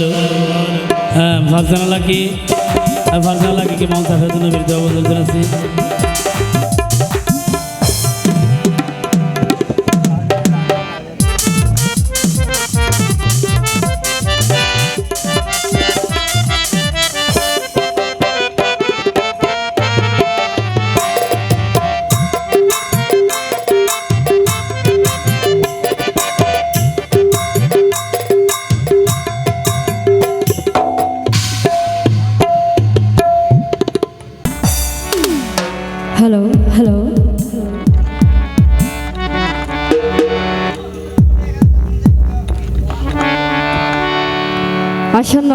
Hello হ্যাঁ কি lucky Farzana কি মমতা ফেদুনের বিরুদ্ধে অবদান জানাচ্ছি আসন্ন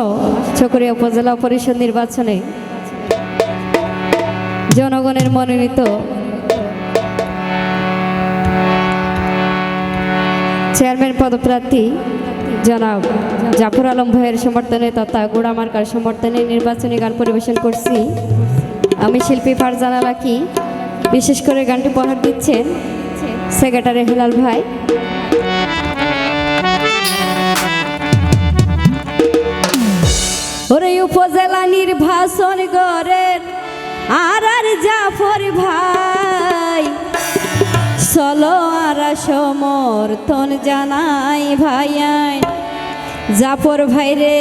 চকরিয়া উপজেলা পরিষদ নির্বাচনে জনগণের মনোনীত চেয়ারম্যান পদপ্রার্থী জনাব জাফর আলম ভাইয়ের সমর্থনে তথা গোড়া মার্কার সমর্থনে নির্বাচনী গান পরিবেশন করছি। আমি শিল্পী ফারজানা লাকি বিশেষ করে গানটি উপহার দিচ্ছেন সেক্রেটারি হেলাল ভাই। ওরে উপজেলা নির্বাচন করেন আর আর জাফর ভাই। চলো আর সমর্থন জানাই ভাইয়াই জাফর ভাইরে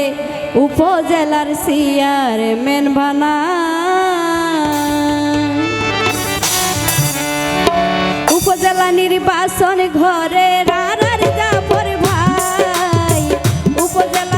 উপজেলার সিয়ার মেন বানা। উপজেলা নির্বাচন ঘরে রানার জাফর ভাই। উপজেলা